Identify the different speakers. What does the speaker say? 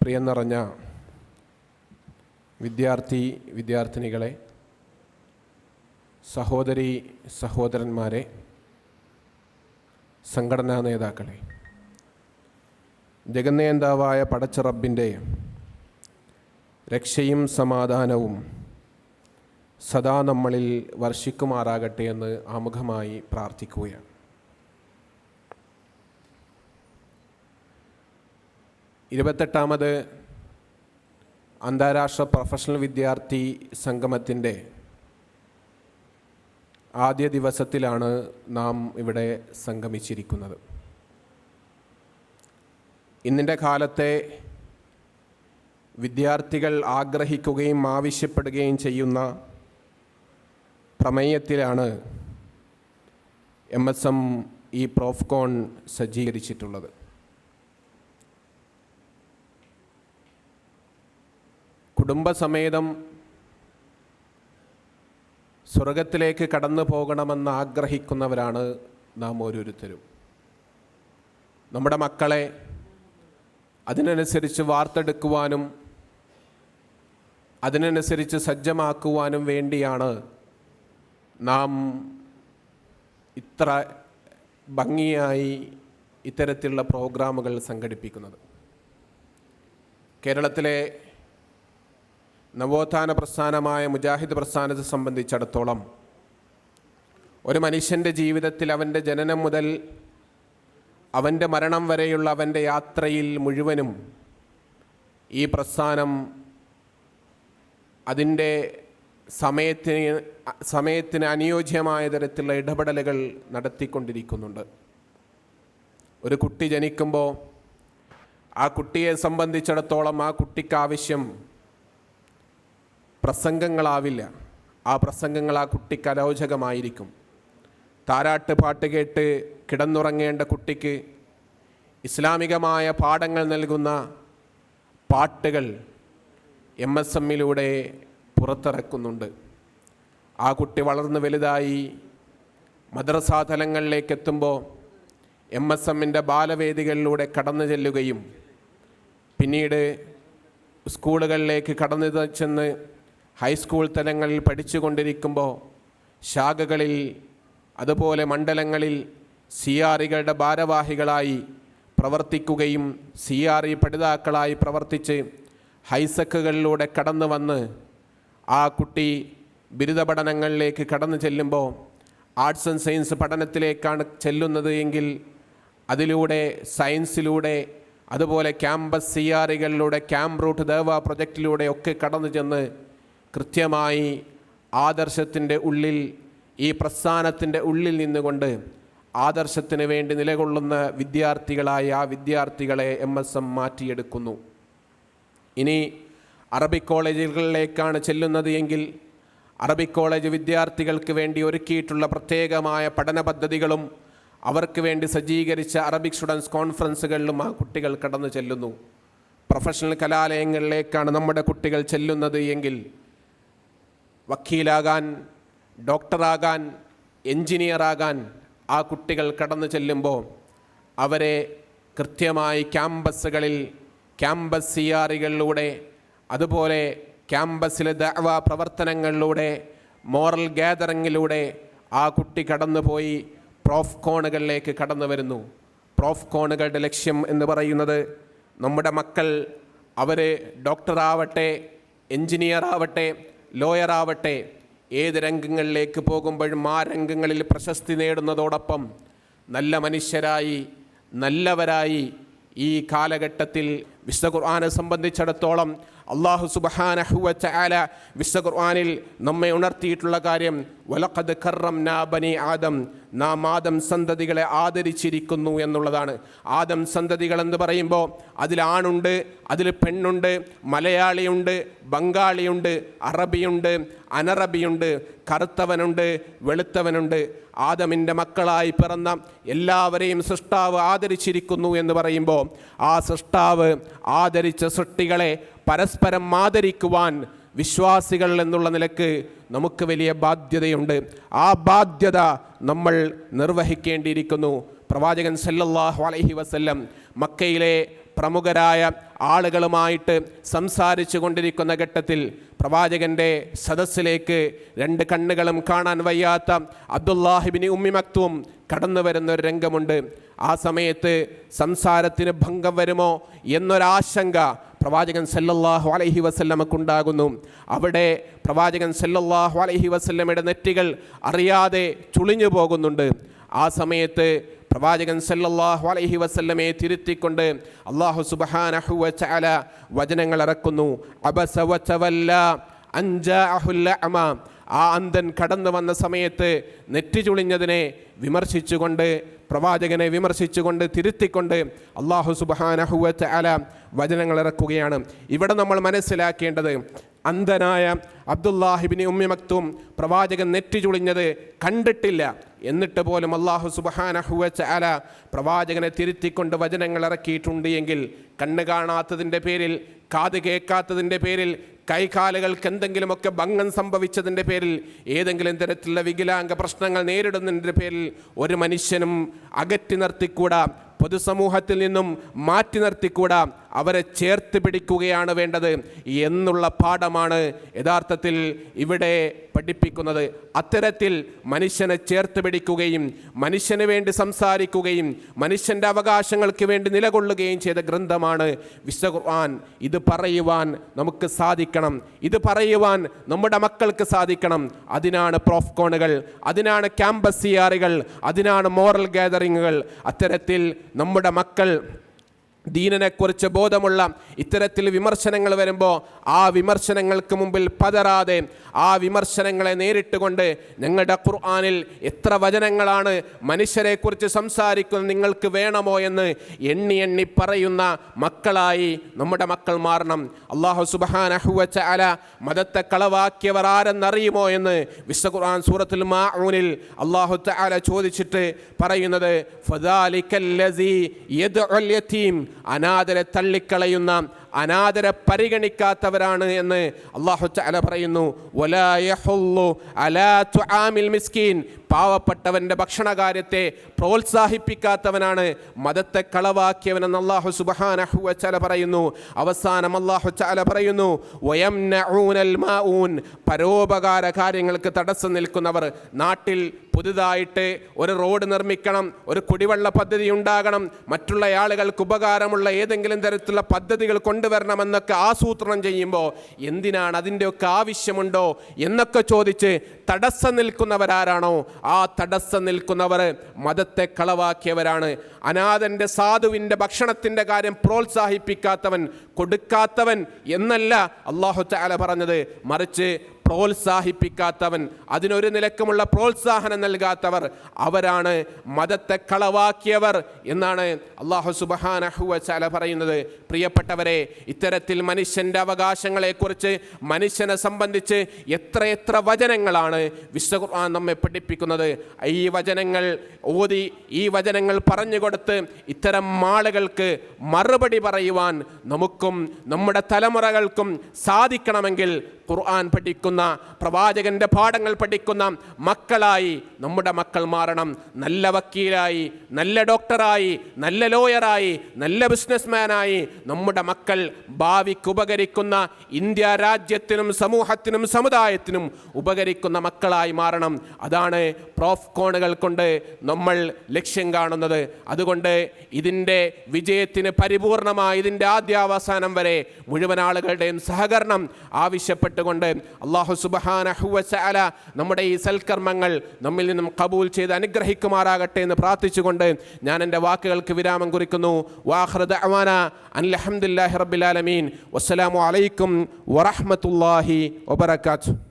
Speaker 1: പ്രിയം നിറഞ്ഞ വിദ്യാർത്ഥി വിദ്യാർത്ഥിനികളെ സഹോദരി സഹോദരന്മാരെ സംഘടനാ നേതാക്കളെ ജഗന്നേന്താവായ പടച്ചറബിന്റെ രക്ഷയും സമാധാനവും സദാ നമ്മളിൽ വർഷിക്കുമാറാകട്ടെ എന്ന് ആമുഖമായി പ്രാർത്ഥിക്കുകയാണ്. ഇരുപത്തെട്ടാമത് അന്താരാഷ്ട്ര പ്രൊഫഷണൽ വിദ്യാർത്ഥി സംഗമത്തിന്റെ ആദ്യ ദിവസത്തിലാണ് നാം ഇവിടെ സംഗമിച്ചിരിക്കുന്നത്. ഇന്നിന്റെ കാലത്തെ വിദ്യാർത്ഥികൾ ആഗ്രഹിക്കുകയും ആവശ്യപ്പെടുകയും ചെയ്യുന്ന പ്രമേയത്തിലാണ് എം എസ് എം ഈ പ്രോഫ്കോൺ സജ്ജീകരിച്ചിട്ടുള്ളത്. കുടുംബസമേതം സ്വർഗത്തിലേക്ക് കടന്നു പോകണമെന്ന് ആഗ്രഹിക്കുന്നവരാണ് നാം ഓരോരുത്തരും. നമ്മുടെ മക്കളെ അതിനനുസരിച്ച് വാർത്തെടുക്കുവാനും അതിനനുസരിച്ച് സജ്ജമാക്കുവാനും വേണ്ടിയാണ് നാം ഇത്ര ഭംഗിയായി ഇത്തരത്തിലുള്ള പ്രോഗ്രാമുകൾ സംഘടിപ്പിക്കുന്നത്. കേരളത്തിലെ നവോത്ഥാന പ്രസ്ഥാനമായ മുജാഹിദ് പ്രസ്ഥാനത്തെ സംബന്ധിച്ചിടത്തോളം ഒരു മനുഷ്യന്റെ ജീവിതത്തിൽ അവന്റെ ജനനം മുതൽ അവന്റെ മരണം വരെയുള്ള അവന്റെ യാത്രയിൽ മുഴുവനും ഈ പ്രസ്ഥാനം അതിന്റെ സമയത്തിന് സമയത്തിന് അനുയോജ്യമായ തരത്തിലുള്ള ഇടപെടലുകൾ നടത്തിക്കൊണ്ടിരിക്കുന്നുണ്ട്. ഒരു കുട്ടി ജനിക്കുമ്പോൾ ആ കുട്ടിയെ സംബന്ധിച്ചിടത്തോളം ആ കുട്ടിക്ക് ആവശ്യം പ്രസംഗങ്ങളാവില്ല. ആ പ്രസംഗങ്ങൾ ആ കുട്ടിക്ക് അരോചകമായിരിക്കും. താരാട്ട് പാട്ട് കേട്ട് കിടന്നുറങ്ങേണ്ട കുട്ടിക്ക് ഇസ്ലാമികമായ പാഠങ്ങൾ നൽകുന്ന പാട്ടുകൾ എം എസ് എമ്മിലൂടെ പുറത്തിറക്കുന്നുണ്ട്. ആ കുട്ടി വളർന്ന് വലുതായി മദ്രസാ തലങ്ങളിലേക്ക് എത്തുമ്പോൾ എം എസ് എമ്മിന്റെ ബാലവേദികളിലൂടെ കടന്നു ചെല്ലുകയും പിന്നീട് സ്കൂളുകളിലേക്ക് കടന്നു ചെന്ന് ഹൈസ്കൂൾ തലങ്ങളിൽ പഠിച്ചുകൊണ്ടിരിക്കുമ്പോൾ ശാഖകളിൽ അതുപോലെ മണ്ഡലങ്ങളിൽ സി ആർ ഇകളുടെ ഭാരവാഹികളായി പ്രവർത്തിക്കുകയും സി ആർ ഇ പഠിതാക്കളായി പ്രവർത്തിച്ച് ഹൈസക്കുകളിലൂടെ കടന്നു വന്ന് ആ കുട്ടി ബിരുദ പഠനങ്ങളിലേക്ക് കടന്നു ചെല്ലുമ്പോൾ ആർട്സ് ആൻഡ് സയൻസ് പഠനത്തിലേക്കാണ് ചെല്ലുന്നത് എങ്കിൽ അതിലൂടെ സയൻസിലൂടെ അതുപോലെ ക്യാമ്പസ് സി ആർ ഇകളിലൂടെ ക്യാമ്പ് റൂട്ട് ദേവ പ്രൊജക്റ്റിലൂടെ ഒക്കെ കടന്നു ചെന്ന് കൃത്യമായി ആദർശത്തിന്റെ ഉള്ളിൽ ഈ പ്രസ്ഥാനത്തിന്റെ ഉള്ളിൽ നിന്നുകൊണ്ട് ആദർശത്തിന് വേണ്ടി നിലകൊള്ളുന്ന വിദ്യാർത്ഥികളായ ആ വിദ്യാർത്ഥികളെ എം എസ് എം മാറ്റിയെടുക്കുന്നു. ഇനി അറബിക് കോളേജുകളിലേക്കാണ് ചെല്ലുന്നത് എങ്കിൽ അറബിക് കോളേജ് വിദ്യാർത്ഥികൾക്ക് വേണ്ടി ഒരുക്കിയിട്ടുള്ള പ്രത്യേകമായ പഠന പദ്ധതികളും അവർക്ക് വേണ്ടി സജ്ജീകരിച്ച അറബിക് സ്റ്റുഡൻസ് കോൺഫറൻസുകളിലും ആ കുട്ടികൾ കടന്നു ചെല്ലുന്നു. പ്രൊഫഷണൽ കലാലയങ്ങളിലേക്കാണ് നമ്മുടെ കുട്ടികൾ ചെല്ലുന്നത് എങ്കിൽ വക്കീലാകാൻ ഡോക്ടറാകാൻ എൻജിനീയറാകാൻ ആ കുട്ടികൾ കടന്നു ചെല്ലുമ്പോൾ അവരെ കൃത്യമായി ക്യാമ്പസുകളിൽ ക്യാമ്പസ് സി ആറുകളിലൂടെ അതുപോലെ ക്യാമ്പസിലെ ദഅവ പ്രവർത്തനങ്ങളിലൂടെ മോറൽ ഗ്യാതറിങ്ങിലൂടെ ആ കുട്ടി കടന്നുപോയി പ്രോഫ് കോണുകളിലേക്ക് കടന്നു വരുന്നു. പ്രോഫ് കോണുകളുടെ ലക്ഷ്യം എന്ന് പറയുന്നത് നമ്മുടെ മക്കൾ അവർ ഡോക്ടറാവട്ടെ എൻജിനീയർ ആവട്ടെ ഏത് രംഗങ്ങളിലേക്ക് പോകുമ്പോഴും ആ രംഗങ്ങളിൽ പ്രശസ്തി നേടുന്നതോടൊപ്പം നല്ല മനുഷ്യരായി നല്ലവരായി ഈ കാലഘട്ടത്തിൽ വിശുദ്ധ ഖുർആാനെ സംബന്ധിച്ചിടത്തോളം അള്ളാഹു സുബഹാനഹുവച്ച ആല വിശുദ്ധ ഖുർആനിൽ നമ്മെ ഉണർത്തിയിട്ടുള്ള കാര്യം വലഖദ് കറം നാ ബനി ആദം. നാം ആദം സന്തതികളെ ആദരിച്ചിരിക്കുന്നു എന്നുള്ളതാണ്. ആദം സന്തതികൾ എന്ന് പറയുമ്പോൾ അതിൽ ആണുണ്ട് അതിൽ പെണ്ണുണ്ട് മലയാളിയുണ്ട് ബംഗാളിയുണ്ട് അറബിയുണ്ട് അനറബിയുണ്ട് കറുത്തവനുണ്ട് വെളുത്തവനുണ്ട്. ആദമിന്റെ മക്കളായി പിറന്ന എല്ലാവരെയും സൃഷ്ടാവ് ആദരിച്ചിരിക്കുന്നു എന്ന് പറയുമ്പോൾ ആ സൃഷ്ടാവ് ആദരിച്ച സൃഷ്ടികളെ പരസ്പരം ആദരിക്കുവാൻ വിശ്വാസികൾ എന്നുള്ള നിലയ്ക്ക് നമുക്ക് വലിയ ബാധ്യതയുണ്ട്. ആ ബാധ്യത നമ്മൾ നിർവഹിക്കേണ്ടിയിരിക്കുന്നു. പ്രവാചകൻ സല്ലല്ലാഹു അലൈഹി വസല്ലം മക്കയിലെ പ്രമുഖരായ ആളുകളുമായിട്ട് സംസാരിച്ചു കൊണ്ടിരിക്കുന്ന ഘട്ടത്തിൽ പ്രവാചകന്റെ സദസ്സിലേക്ക് രണ്ട് കണ്ണുകളും കാണാൻ വയ്യാത്ത അബ്ദുല്ലാഹിബിനി ഉമ്മി മക്തും കടന്നു വരുന്ന ഒരു രംഗമുണ്ട്. ആ സമയത്ത് സംസാരത്തിന് ഭംഗം വരുമോ എന്നൊരാശങ്ക പ്രവാചകൻ സല്ലല്ലാഹു അലൈഹി വസല്ലമക്കുണ്ടാകുന്നു അവിടെ പ്രവാചകൻ സല്ലല്ലാഹു അലൈഹി വസല്ലമയുടെ നെറ്റികൾ അറിയാതെ ചുളിഞ്ഞു പോകുന്നുണ്ട്. ആ സമയത്ത് പ്രവാചകൻ സല്ലല്ലാഹു അലൈഹി വസല്ലമയെ തിരുത്തിക്കൊണ്ട് അള്ളാഹു സുബഹാനഹു വതആല വചനങ്ങൾ ഇറക്കുന്നു. ആ അന്ധൻ കടന്നു വന്ന സമയത്ത് നെറ്റി ചുളിഞ്ഞതിനെ വിമർശിച്ചുകൊണ്ട് പ്രവാചകനെ വിമർശിച്ചുകൊണ്ട് തിരുത്തിക്കൊണ്ട് അള്ളാഹു സുബാനഹുവ അല വചനങ്ങൾ ഇറക്കുകയാണ്. ഇവിടെ നമ്മൾ മനസ്സിലാക്കേണ്ടത് അന്ധനായ അബ്ദുല്ലാഹിബിനി ഉമ്മി മക്തും പ്രവാചകൻ നെറ്റി ചുളിഞ്ഞത് കണ്ടിട്ടില്ല. എന്നിട്ട് പോലും അള്ളാഹു സുബഹാനഹുവച്ച് അല പ്രവാചകനെ തിരുത്തിക്കൊണ്ട് വചനങ്ങൾ ഇറക്കിയിട്ടുണ്ട് എങ്കിൽ കണ്ണ് കാണാത്തതിന്റെ പേരിൽ കാത് കേൾക്കാത്തതിന്റെ പേരിൽ കൈകാലുകൾക്ക് എന്തെങ്കിലുമൊക്കെ ഭംഗം സംഭവിച്ചതിന്റെ പേരിൽ ഏതെങ്കിലും തരത്തിലുള്ള വികലാംഗ പ്രശ്നങ്ങൾ നേരിടുന്നതിന്റെ പേരിൽ ഒരു മനുഷ്യനും അകറ്റി നിർത്തിക്കൂടാ. പൊതുസമൂഹത്തിൽ നിന്നും മാറ്റി നിർത്തിക്കൂടാ. അവരെ ചേർത്ത് പിടിക്കുകയാണ് വേണ്ടത് എന്നുള്ള പാഠമാണ് യഥാർത്ഥത്തിൽ ഇവിടെ പഠിപ്പിക്കുന്നത്. അത്തരത്തിൽ മനുഷ്യനെ ചേർത്ത് പിടിക്കുകയും മനുഷ്യന് വേണ്ടി സംസാരിക്കുകയും മനുഷ്യന്റെ അവകാശങ്ങൾക്ക് വേണ്ടി നിലകൊള്ളുകയും ചെയ്ത ഗ്രന്ഥമാണ് വിശ്വഖുർആൻ ഇത് പറയുവാൻ നമുക്ക് സാധിക്കണം. ഇത് പറയുവാൻ നമ്മുടെ മക്കൾക്ക് സാധിക്കണം. അതിനാണ് പ്രോഫ്കോണുകൾ അതിനാണ് ക്യാമ്പസ് സിയാറുകൾ അതിനാണ് മോറൽ ഗാദറിങ്ങുകൾ അത്തരത്തിൽ നമ്മുടെ മക്കൾ ദീനനെക്കുറിച്ച് ബോധമുള്ള ഇത്തരത്തിൽ വിമർശനങ്ങൾ വരുമ്പോൾ ആ വിമർശനങ്ങൾക്ക് മുമ്പിൽ പതരാതെ ആ വിമർശനങ്ങളെ നേരിട്ടുകൊണ്ട് ഞങ്ങളുടെ ഖുർആാനിൽ എത്ര വചനങ്ങളാണ് മനുഷ്യരെക്കുറിച്ച് സംസാരിക്കുന്നത് നിങ്ങൾക്ക് വേണമോ എന്ന് എണ്ണി എണ്ണി പറയുന്ന മക്കളായി നമ്മുടെ മക്കൾ മാറണം. അള്ളാഹു സുബാനഹുവച്ച അല മതത്തെ കളവാക്കിയവർ ആരെന്നറിയുമോ എന്ന് വിശ്വ ഖുർആൻ സൂറത്തുൽ മാഊനിൽ അള്ളാഹു ചോദിച്ചിട്ട് പറയുന്നത് ഫദാലിക്കല്ലസി യതീം അനാഥരെ തള്ളിക്കളയുന്ന അനാഥരെ പരിഗണിക്കാത്തവരാണ് എന്ന് അള്ളാഹു തആല പറയുന്നു. മിസ്കീൻ. പാവപ്പെട്ടവന്റെ ഭക്ഷണകാര്യത്തെ പ്രോത്സാഹിപ്പിക്കാത്തവനാണ്. മതത്തെ കളവാക്കിയവനെന്ന് അള്ളാഹു സുബ്ഹാനഹു വതആല പറയുന്നു. അവസാനം അള്ളാഹു തആല പറയുന്നു വയംനഊനൽ മാഊൻ. പരോപകാര കാര്യങ്ങൾക്ക് തടസ്സം നിൽക്കുന്നവർ നാട്ടിൽ പുതുതായിട്ട് ഒരു റോഡ് നിർമ്മിക്കണം ഒരു കുടിവെള്ള പദ്ധതി ഉണ്ടാകണം മറ്റുള്ള ആളുകൾക്ക് ഉപകാരമുള്ള ഏതെങ്കിലും തരത്തിലുള്ള പദ്ധതികൾ കൊണ്ടുവരണമെന്നൊക്കെ ആസൂത്രണം ചെയ്യുമ്പോൾ എന്തിനാണ് അതിന്റെയൊക്കെ ആവശ്യമുണ്ടോ എന്നൊക്കെ ചോദിച്ച് തടസ്സം നിൽക്കുന്നവരാരാണോ? ആ തടസ്സം നിൽക്കുന്നവർ മതത്തെ കളവാക്കിയവരാണ്. അനാഥന്റെ സാധുവിന്റെ ഭക്ഷണത്തിന്റെ കാര്യം പ്രോത്സാഹിപ്പിക്കാത്തവൻ കൊടുക്കാത്തവൻ എന്നല്ല അള്ളാഹു ചാല പറഞ്ഞത്. മറിച്ച് പ്രോത്സാഹിപ്പിക്കാത്തവൻ അതിനൊരു നിലക്കുമുള്ള പ്രോത്സാഹനം നൽകാത്തവർ അവരാണ് മതത്തെ കളവാക്കിയവർ എന്നാണ് അള്ളാഹു സുബഹാനഹുവ ചാല പറയുന്നത്. പ്രിയപ്പെട്ടവരെ ഇത്തരത്തിൽ മനുഷ്യന്റെ അവകാശങ്ങളെക്കുറിച്ച് മനുഷ്യനെ സംബന്ധിച്ച് എത്രയെത്ര വചനങ്ങളാണ് വിശ്വ ഖുർആൻ നമ്മെ പഠിപ്പിക്കുന്നത്. ഈ വചനങ്ങൾ ഓതി ഈ വചനങ്ങൾ പറഞ്ഞുകൊടുത്ത് ഇത്തരം മാളുകൾക്ക് മറുപടി പറയുവാൻ നമുക്കും നമ്മുടെ തലമുറകൾക്കും സാധിക്കണമെങ്കിൽ ഖുർആൻ പഠിക്കുന്ന പ്രവാചകന്റെ പാഠങ്ങൾ പഠിക്കുന്ന മക്കളായി നമ്മുടെ മക്കൾ മാറണം. നല്ല വക്കീലായി നല്ല ഡോക്ടറായി നല്ല ലോയറായി നല്ല ബിസിനസ്മാനായി നമ്മുടെ മക്കൾ ഭാവിക്ക് ഉപകരിക്കുന്ന ഇന്ത്യ രാജ്യത്തിനും സമൂഹത്തിനും സമുദായത്തിനും ഉപകരിക്കുന്ന മക്കളായി മാറണം. അതാണ് പ്രോഫ് കോണുകൾ കൊണ്ട് നമ്മൾ ലക്ഷ്യം കാണുന്നത്. അതുകൊണ്ട് ഇതിന്റെ വിജയത്തിന് പരിപൂർണമായി ഇതിന്റെ ആദ്യാവസാനം വരെ മുഴുവൻ ആളുകളുടെയും സഹകരണം ആവശ്യപ്പെട്ടുകൊണ്ട് അള്ളാഹു സുബഹാനഹുവല നമ്മുടെ ഈ സൽക്കർമ്മങ്ങൾ നമ്മിൽ നിന്നും കബൂൽ ചെയ്ത് അനുഗ്രഹിക്കുമാറാകട്ടെ എന്ന് പ്രാർത്ഥിച്ചുകൊണ്ട് ഞാൻ എന്റെ വാക്കുകൾക്ക് വിരാമം കുറിക്കുന്നു. വാഹൃദ അവാന അൻലഹമുല്ലാഹി റബ്ബിലാലമീൻ വസ്സലാമു അലൈക്കും വറഹമത്തല്ലാഹി വബർക്കാത്തു